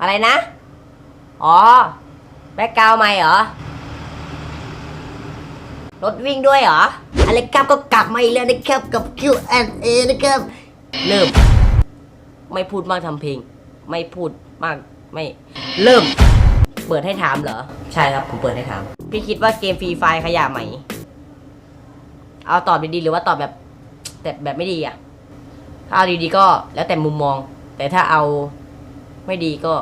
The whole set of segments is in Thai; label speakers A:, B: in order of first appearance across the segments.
A: อะไรนะ อ๋อ แบ็กกราวไม่เหรอ รถวิ่งด้วยเหรอ อะไรครับก็กลับมาอีกแล้วนะครับกับ Q&A นะครับ เริ่ม ไม่พูดมากทำเพลง ไม่พูดมาก ไม่ เริ่ม เปิดให้ถามเหรอ ใช่ครับ ผมเปิดให้ถาม พี่คิดว่าเกมฟรีไฟขยะไหม เอาตอบดีๆหรือว่าตอบแบบ แต่แบบไม่ดีอะถ้าเอาดีๆก็แล้วแต่มุมมอง แต่ถ้าเอา ไม่ดีก็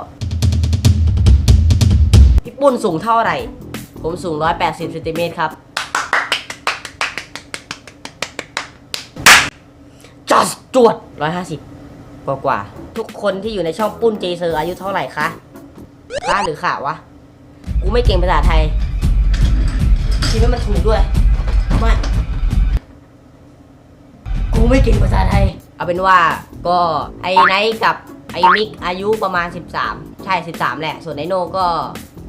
A: พี่ปุ้นสูงเท่าไหร่ ผมสูง 180เซนติเมตรครับ จัสจวด 150 กว่ากว่า ทุกคนที่อยู่ในช่องปุ้นเจเซอร์อายุเท่าไหร่คะค้าหรือข่าววะ กูไม่เก่งภาษาไทยคิดว่ามันถูกด้วยไม่กูไม่เก่งภาษาไทย เอาเป็นว่าก็ไอ้ไนท์กับ มิกอายุประมาณ 13 ใช่ 13 แหละ ส่วนไอโน่ก็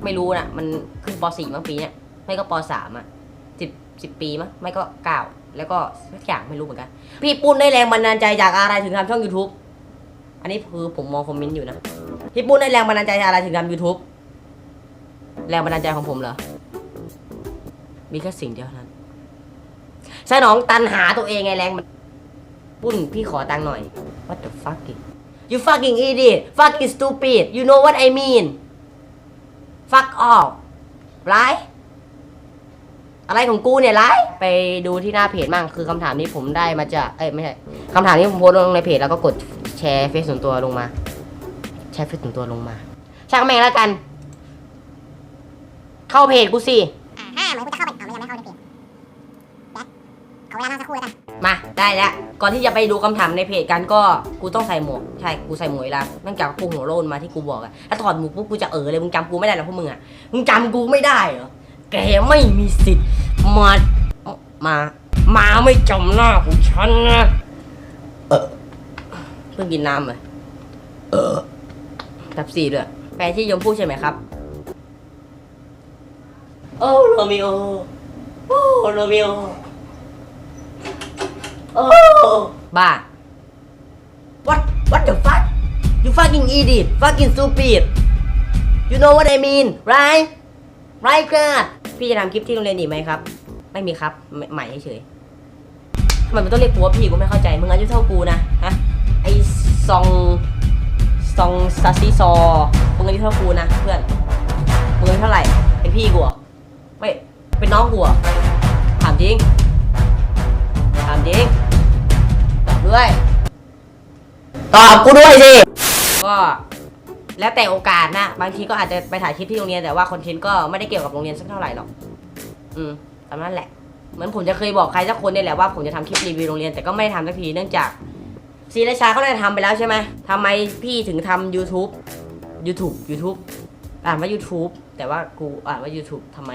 A: ไม่รู้นะมันขึ้นป .4 มั้งปีเนี้ยไม่ก็ป .3 อะ10 10 ปีมั้งไม่ก็ 9 แล้วก็สักอย่างไม่รู้เหมือนกัน พี่ปุ้นได้แรงบันดาลใจจากอะไรถึงทำช่อง YouTube อันนี้คือผมมองคอมเมนต์อยู่นะ พี่ปุ้นได้แรงบันดาลใจจากอะไรถึงทำ YouTube แรงบันดาลใจของผมเหรอ มีแค่สิ่งเดียวนั้นสนองตันหาตัวเองไงแรงปุ้นพี่ขอตังค์หน่อย what the fucking you fucking idiot fucking stupid you know what I mean fuck off ไรอะไรของกูเนี่ยไรไปดูที่หน้าเพจมั่งคือคำถามนี้ผมได้มาจากเอ้ยไม่ใช่คำถามนี้ผมโพสลงในเพจแล้วก็กดแชร์เฟซส่วนตัวลงมา แชร์เฟซส่วนตัวลงมาช่างแม่งแล้วกัน เข้าเพจกูสิ
B: อ่าถ้าหนกูจะเข้าไปเอาไม่ยังไม่เข้าในเพจแบ็คขอเวลานั่งสักครู่แล้วกัน
A: ได้แล้วก่อนที่จะไปดูคำถามในเพจกันก็กูต้องใส่หมวกใช่กูใส่หมวกแล้วนื่งจากกูหัวโลนมาที่กูบอกอะถ้าถอดหมวกปุ๊บกูจะเออเลยมึงจำกูไม่ได้หรอพวกมึงอะมึงจำกูไม่ได้เหรอแกไม่มีสิทธิ์มามา มาไม่จำหน้าของฉันนะเออเพิ่งกินน้ำเลยเออแบบสี่ด้วยแฟนที่ยมพูดใช่ไหมครับโอ้โรมิโอโอ้โรมิโอ โอ้บ้า what what the fuck you fucking idiot fucking stupid you know what I mean right right ครับพี่จะทำคลิปที่โรงเรียนอีกไหมครับ ไม่มีครับใหม่ใหม่เฉยๆทำไมมันต้องเรียกกูว่าพี่กูไม่เข้าใจ มึงอายุเท่ากูนะ ฮะ ไอซอง ซองซาซิซอ มึงอายุเท่ากูนะเพื่อน มึงอายุเท่าไหร่ เป็นพี่กูเหรอไม่ เป็นน้องกูเหรอถามจริง ถามจริงตอบ ด้วย ตอบกูด้วยสิ ก็แล้วแต่โอกาสนะ บางทีก็อาจจะไปถ่ายคลิปที่โรงเรียนแต่ว่าคอนเทนต์ก็ไม่ได้เกี่ยวกับโรงเรียนสักเท่าไหร่หรอก อืมตามนั้นแหละ เหมือนผมจะเคยบอกใครสักคนเนี่ยแหละว่าผมจะทำคลิปรีวิวโรงเรียนแต่ก็ไม่ได้ทำสักทีเนื่องจากซีราชาเขาได้ทำไปแล้วใช่ไหมทำไมพี่ถึงทำ YouTube YouTube YouTube อ่านว่า YouTube แต่ว่ากูอ่านว่า YouTube ทำไม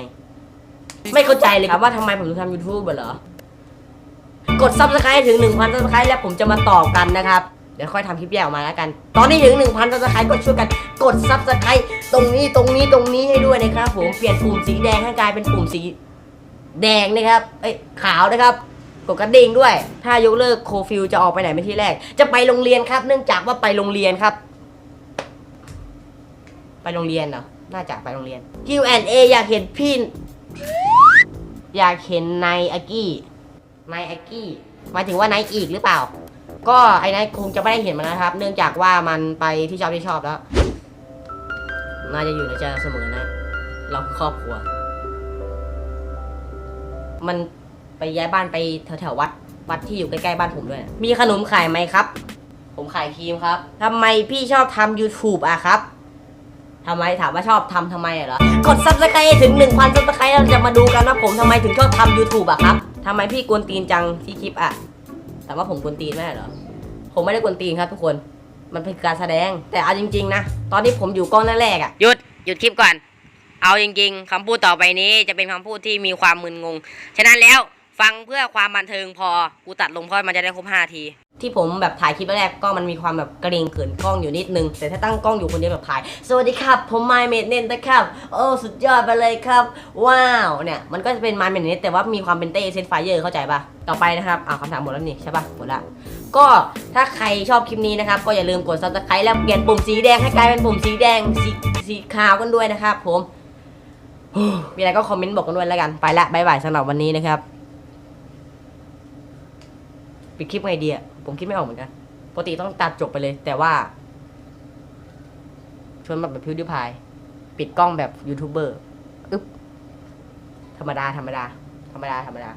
A: ไม่เข้าใจเลยครับว่าทำไมผมถึงทำ YouTube เหรอ กด subscribe ถึง 1,000 subscribe แล้วผมจะมาตอบกันนะครับ เดี๋ยวค่อยทำคลิปแยกออกมาแล้วกัน ตอนนี้ถึง 1,000 subscribe ก็ช่วยกันกด subscribe ตรงนี้ตรงนี้ตรงนี้ให้ด้วยนะครับ ผมเปลี่ยนปุ่มสีแดงให้กลายเป็นปุ่มสีแดงนะครับ เอ้ยขาวนะครับกดกระดิ่งด้วย ถ้ายกเลิกโคฟิลจะออกไปไหนเป็นที่แรก จะไปโรงเรียนครับ เนื่องจากว่าไปโรงเรียนครับ ไปโรงเรียนเหรอ น่าจะไปโรงเรียน Q&A อยากเห็นพี่ อยากเห็นนายอากี้ นายอากี้หมายถึงว่านายอีกหรือเปล่า ก็ไอ้นายคงจะไม่ได้เห็นมันนะครับ เนื่องจากว่ามันไปที่ชอบที่ชอบแล้ว น่าจะอยู่ในใจเราเสมอนะ เราคือครอบครัว มันไปย้ายบ้านไปแถวๆวัด วัดที่อยู่ใกล้ๆบ้านผมด้วย มีขนมขายไหมครับ ผมขายครีมครับทำไมพี่ชอบทำ YouTube อะครับทำไมถามว่าชอบทำทำไมอะเหรอ กด subscribe ถึง 1,000 subscribe เราจะมาดูกันว่าผมทำไมถึงชอบทำ YouTube อะครับ ทำไมพี่กวนตีนจังที่คลิปอะแต่ว่าผมกวนตีนไม่เหรอ ผมไม่ได้กวนตีนครับทุกคน มันเป็นการแสดง แต่เอาจริง ๆ นะ ตอนที่ผมอยู่กล้องแรกๆอะหยุดหยุดคลิปก่อน เอาจริง ๆคำพูดต่อไปนี้จะเป็นคำพูดที่มีความมึนงง ฉะนั้นแล้ว ฟังเพื่อความบันเทิงพอ กูตัดลงเพราะมันจะได้ครบ5ที ที่ผมแบบถ่ายคลิปแรกๆก็มันมีความแบบเกรงเขินกล้องอยู่นิดนึง แต่ถ้าตั้งกล้องอยู่คนเดียวแบบถ่าย สวัสดีครับ ผมไมเมดเนนนะครับ โอ้สุดยอดไปเลยครับ ว้าว เนี่ย มันก็จะเป็นไมเมดเนนแต่ว่ามีความเป็นเต้เซนไฟเยอร์เข้าใจปะต่อไปนะครับอ่าคำถามหมดแล้วนี่ใช่ปะหมดละก็ถ้าใครชอบคลิปนี้นะครับ ก็อย่าลืมกด subscribe แล้วเปลี่ยนปุ่มสีแดงให้กลายเป็นปุ่มสีแดงสีสีขาวกันด้วยนะครับ ผมมีอะไรก็คอมเมนต์บอกกันด้วยแล้วกันไปละบายบายสำหรับวันนี้นะครับ ปิดคลิปไงดีอะผมคิดไม่ออกเหมือนกันปกติต้องตัดจบไปเลย แต่ว่า ชวนแบบแบบพิวดิพาย ปิดกล้องแบบยูทูบเบอร์อึ๊บธรรมดาธรรมดา ธรรมดาธรรมดา